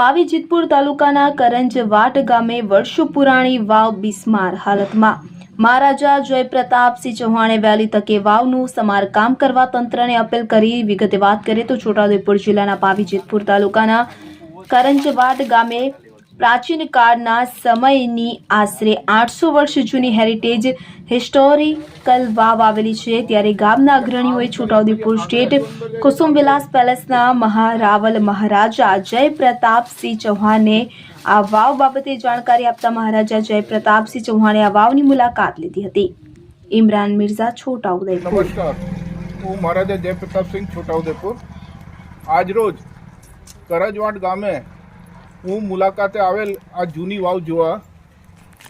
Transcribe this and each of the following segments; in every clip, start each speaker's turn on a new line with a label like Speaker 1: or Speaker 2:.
Speaker 1: પાવી જીતપુર તાલુકાના કરંજવાટ ગામે વર્ષો પુરાણી વાવ બિસ્માર હાલતમાં. મહારાજા જયપ્રતાપસિંહ ચૌહાણે વહેલી તકે વાવનું સમારકામ કરવા તંત્રને અપીલ કરી. વિગતે વાત કરીએ તો છોટાઉદેપુર જિલ્લાના પાવી જેતપુર તાલુકાના કરંજવાટ ગામે પ્રાચીન કાળના સમયની આશરે આઠસો વર્ષ જૂની હેરિટેજ હિસ્ટોરિકલ વાવ આવેલી છે. ત્યારે ગામના અગ્રણીઓએ છોટાઉદેપુર સ્ટેટ કુસુમવિલાસ પેલેસના મહારાવલ મહારાજા જય પ્રતાપસિંહ ચૌહાણને આ વાવ બાબતે જાણકારી આપતા મહારાજા જય પ્રતાપસિંહ ચૌહાણે આ વાવની મુલાકાત લીધી હતી. ઇમરાન મિર્ઝા, છોટાઉદેપુર.
Speaker 2: નમસ્કાર. હું મહારાજા જયપ્રતાપસિંહ, છોટાઉદેપુર. આજરોજ કરજવાડ ગામે હું મુલાકાતે આવેલ આ જૂની વાવ જોવા,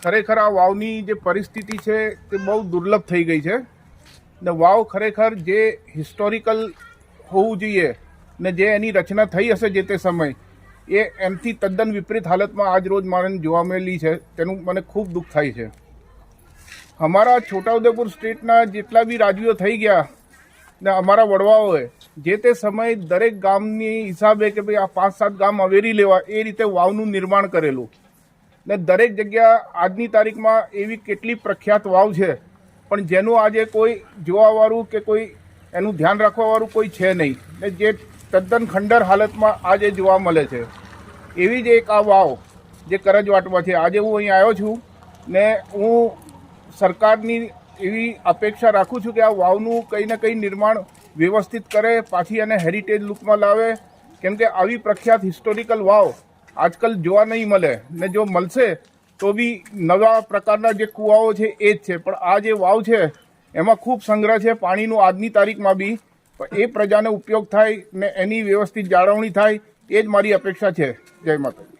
Speaker 2: ખરેખર આ વાવની જે પરિસ્થિતિ છે તે બહુ દુર્લભ થઈ ગઈ છે. ને વાવ ખરેખર જે હિસ્ટોરિકલ હોવું જોઈએ ને જે એની રચના થઈ હશે જે તે સમય, એ એમથી તદ્દન વિપરીત હાલતમાં આજ રોજ મારે જોવા મળેલી છે. તેનું મને ખૂબ દુઃખ થાય છે. અમારા છોટાઉદેપુર સ્ટેટના જેટલા બી રાજવીઓ થઈ ગયા ને અમારા વડવાઓએ જે તે સમયે દરેક ગામની હિસાબે કે ભાઈ આ પાંચ સાત ગામ અવેરી લેવા એ રીતે વાવનું નિર્માણ કરેલું. ને દરેક જગ્યા આજની તારીખમાં એવી કેટલી પ્રખ્યાત વાવ છે, પણ જેનું આજે કોઈ જોવાવાળું કે કોઈ એનું ધ્યાન રાખવાવાળું કોઈ છે નહીં. ને જે તદ્દન ખંડર હાલતમાં આજે જોવા મળે છે. એવી જ એક આ વાવ જે કરજવાટમાં છે. આજે હું અહીં આવ્યો છું ને હું સરકારની એવી અપેક્ષા રાખું છું કે આ વાવનું કંઈ ને કંઈ નિર્માણ વ્યવસ્થિત કરે, પાછી એને હેરિટેજ લુકમાં લાવે. કેમ કે આવી પ્રખ્યાત હિસ્ટોરિકલ વાવ આજકાલ જોવા નહીં મળે ને જો મળશે તો બી નવા પ્રકારના જે કૂવાઓ છે એ જ છે. પણ આ જે વાવ છે એમાં ખૂબ સંગ્રહ છે, પાણીનું આજની તારીખમાં બી. એ પ્રજાને ઉપયોગ થાય ને એની વ્યવસ્થિત જાળવણી થાય, એ જ મારી અપેક્ષા છે. જય માતાજી.